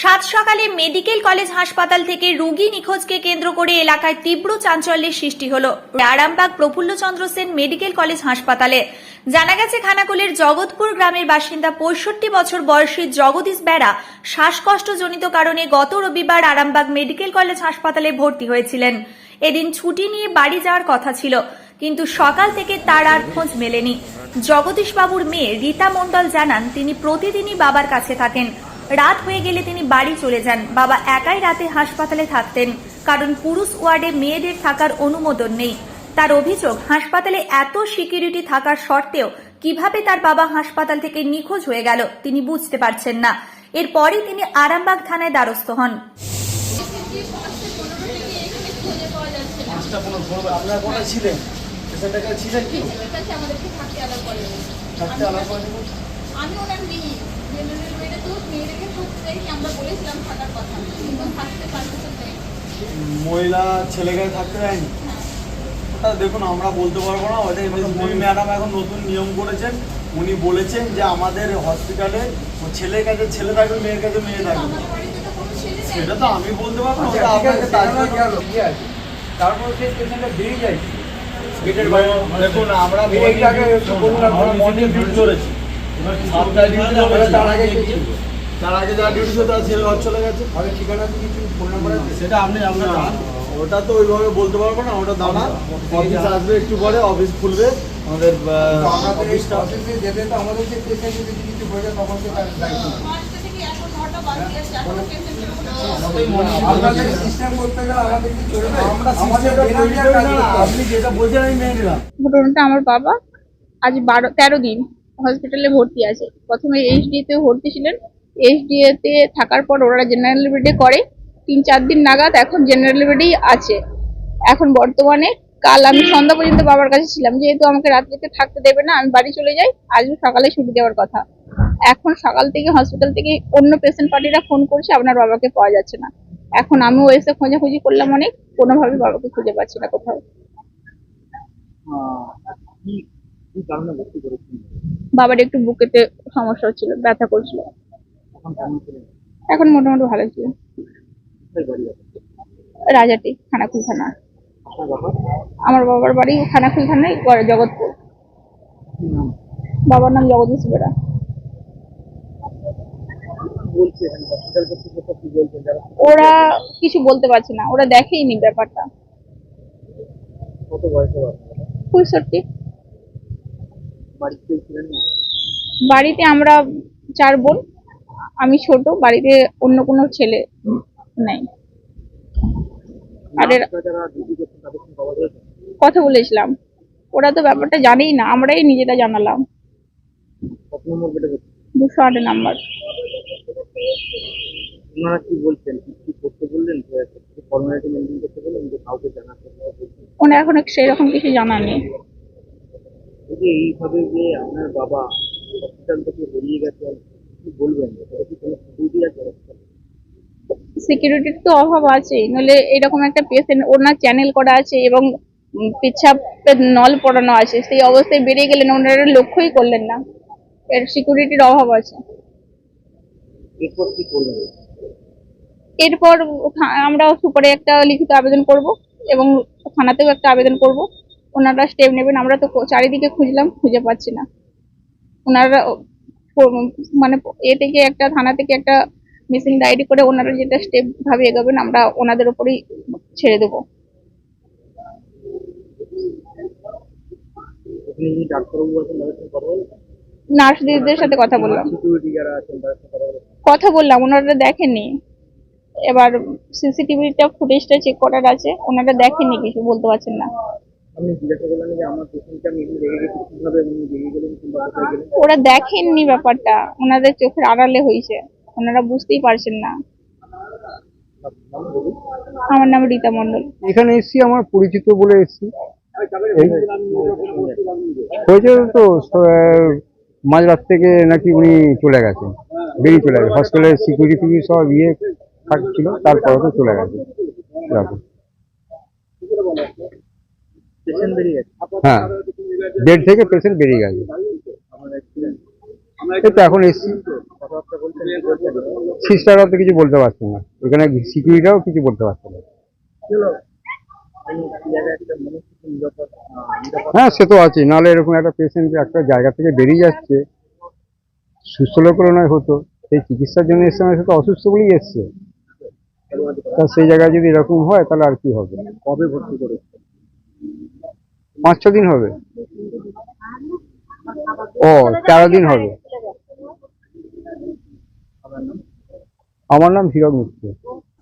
সাত সকালে medical college হাসপাতাল থেকে রোগী নিখোঁজকে কেন্দ্র করে এলাকায় তীব্র চাঞ্চল্যের সৃষ্টি হল। আরামবাগ প্রফুল্লচন্দ্র সেন মেডিকেল কলেজ হাসপাতালে। জানা গেছে, খানাকুলের জগৎপুর গ্রামের বাসিন্দা পঁয়ষট্টি বছর বয়সী জগদীশ বেড়া শ্বাসকষ্টজনিত কারণে গত রবিবার আরামবাগ মেডিকেল কলেজ হাসপাতালে ভর্তি হয়েছিলেন। এদিন ছুটি নিয়ে বাড়ি যাওয়ার কথা ছিল, কিন্তু সকাল থেকে তার আর খোঁজ মেলেনি। জগদীশ বাবুর মেয়ে রীতা মণ্ডল জানান, তিনি প্রতিদিনই বাবার কাছে থাকেন। রাত হয়ে গেলে তিনি বাড়ি চলে যান। বাবা একাই রাতে হাসপাতালে থাকতেন। কারণ পুরুষ ওয়ার্ডে মেয়েদের থাকার অনুমোদন নেই। তার অভিযোগ, হাসপাতালে এত সিকিউরিটি থাকার সত্ত্বেও কীভাবে তার বাবা হাসপাতাল থেকে নিখোঁজ হয়ে গেল তিনি বুঝতে পারছেন না। এরপরই তিনি আরামবাগ থানায় দ্বারস্থ হন? আমি ওনার মেয়ে মেয়েদেরকে থাকতে চাই কি আমরা বলেছিলাম থাকার কথা? কিন্তু থাকতে পারতেছে মহিলা ছেলেকে থাকতে দেয়নি? ওটা দেখুন আমরা বলতে পারব না। ওটা এমনি ম্যাডাম এখন নতুন নিয়ম করেছেন। উনি বলেছেন যে আমাদের হসপিটালে ও ছেলের কাছে ছেলে থাকবে মেয়ের কাছে মেয়ে থাকবে। সেটা তো আমি বলতে পারব না আচ্ছা, ওটা ঠিক আছে, আপনাকে তার জন্য- কি আছে? তারপর সেই পেশেন্টটা বেরিয়ে যায় গেটের বাইরে দেখুন আমরা এইটাকে একটু বলুন না, আমরা মর্নিং ডিউটি আমরা তার আগে কি ছিল? তার আগে যা ডিউটি ছিল তার ছেলে ঘর চলে গেছে। আমাদের ঠিকানা কিছু? ফোন নাম্বার সেটা আপনি আপনার ওটা তো ওইভাবে বলতে পারব না ওটা দাঁড়া অফিস আসবে একটু পরে অফিস খুলবে। আমাদের যেতে তো যে পেশেন্ট যদি কিছু হয়ে তখন তার দায়িত্ব ঘটনাটা আমার বাবা আজ বারো তেরো দিন। হসপিটালে ভর্তি আছে। প্রথমে এইচডি তে ভর্তি ছিলেন। এইচডি তে থাকার পর ওরা জেনারেল বেডে করে। তিন চার দিন নাগাদ এখন জেনারেল বেডেই আছে। এখন বর্তমানে কাল আমি সন্ধ্যা পর্যন্ত বাবার কাছে ছিলাম। যেহেতু আমাকে রাত্রিতে থাকতে দেবে না, আমি বাড়ি চলে যাই। আজও সকালে ছুটি দেওয়ার কথা। এখন সকাল থেকে হসপিটাল থেকে অন্য পেশেন্ট পার্টিরা ফোন করছে, আপনার বাবাকে পাওয়া যাচ্ছে না। এখন আমিও এসে খোঁজাখুঁজি করলাম অনেক। কোনোভাবে বাবাকে খুঁজে পাচ্ছি না কোথাও। বাবার একটু বুকেতে সমস্যা হচ্ছিল ব্যথা করছিল। এখন মোটামুটি ভালো ছিল। রাজাটি খানাকুল থানা। আমার বাবার বাড়ি খানাকুল থানায় জগৎপুর। বাবার নাম জগদীশ বেড়া ওরা কিছু বলতে পারছে না ওরা দেখেইনি ব্যাপারটা। কত বয়স হবে পঁয়ষট্টি। বাড়িতে আমরা চার বোন আমি ছোট বাড়িতে অন্য কোনো ছেলে নেই। তাদের কথা বলেছিলাম। ওরা তো ব্যাপারটা জানেই না আমরাই নিজেরা জানালাম। দুশো আট নাম্বার। ওনারা কি বলছেন? কি কি করতে বললেন? ফর্মালিটি মেনটেন করতে বললেন যে কাউকে জানাতে হবে এখন সেরকম কিছু জানা নেই এই যে এইভাবে যে আপনার বাবা হসপিটাল থেকে বেরিয়ে গেছে কি বলবেন? এটা কি কোনো সিকিউরিটি আছে? সিকিউরিটির তো অভাব আছে। নলে এরকম একটা পেশেন্ট ওনার চ্যানেল করা আছে এবং উম, পেচ্ছাপের নল পড়ানো আছে। সেই অবস্থায় বেরিয়ে গেলেন ওনারা লক্ষ্যই করলেন না। এর সিকিউরিটির অভাব আছে। এরপর কি করবেন? এরপর আমরা সুপারে একটা লিখিত আবেদন করব এবং থানাতেও একটা আবেদন করব। ওনারা স্টেপ নেবেন আমরা তো চারিদিকে খুঁজলাম খুঁজে পাচ্ছি না। ওনারা মানে এ থেকে একটা থানা থেকে একটা মিসিং ডায়েরি করে ওনারা যেটা স্টেপ ভাবে এগোবেন আমরা ওনাদের উপরেই ছেড়ে দেবো। নার্স দিদিদের সাথে কথা বললাম। কথা বললাম ওনারা দেখেননি। এবার সিসিটিভিটা ফুটেজটা চেক করার আছে ওনারা দেখেননি কিছু বলতে পারছেন না। আপনি জিজ্ঞাসা করলেন যে আমার পেশেন্টটা আমি এখানে রেখে গেছি কীভাবে উনি রেখে গেলেন কিংবা কোথায় গেলেন। ওরা দেখেননি ব্যাপারটা। ওনাদের চোখের আড়ালে হয়েছে ওনারা বুঝতেই পারছেন না। আমার নাম রীতা মণ্ডল। এখানে এসছি আমার পরিচিত বলে এসছি। হয়েছে তো থেকে নাকি উনি চলে গেছেন। বেরিয়ে চলে গেছে হসপিটালের সিকিউরিটি সব ইয়ে থাকছিল তারপরে তো চলে গেছে এরকম। পেশেন্ট বেরিয়ে গেছে হ্যাঁ বেড থেকে পেশেন্ট বেরিয়ে গেছে। এই তো এখন এসছি। সিস্টাররা তো কিছু বলতে পারছে না। এখানে সিকিউরিটিরাও কিছু বলতে পারছে না। হ্যাঁ সে তো আছে নাহলে এরকম একটা পেশেন্ট একটা জায়গা থেকে বেরিয়ে যাচ্ছে। সুস্থ লোকেরও নয় হতো। সেই চিকিৎসার জন্য এসছে মানে সে তো অসুস্থ বলেই এসছে। তা সেই জায়গায় যদি এরকম হয় তাহলে আর কি হবে? কবে ভর্তি করে পাঁচ ছ দিন হবে? ও তেরো দিন হবে। আমার নাম হিরক মিত্র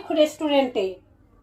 মৈখ রেস্টুরেন্টে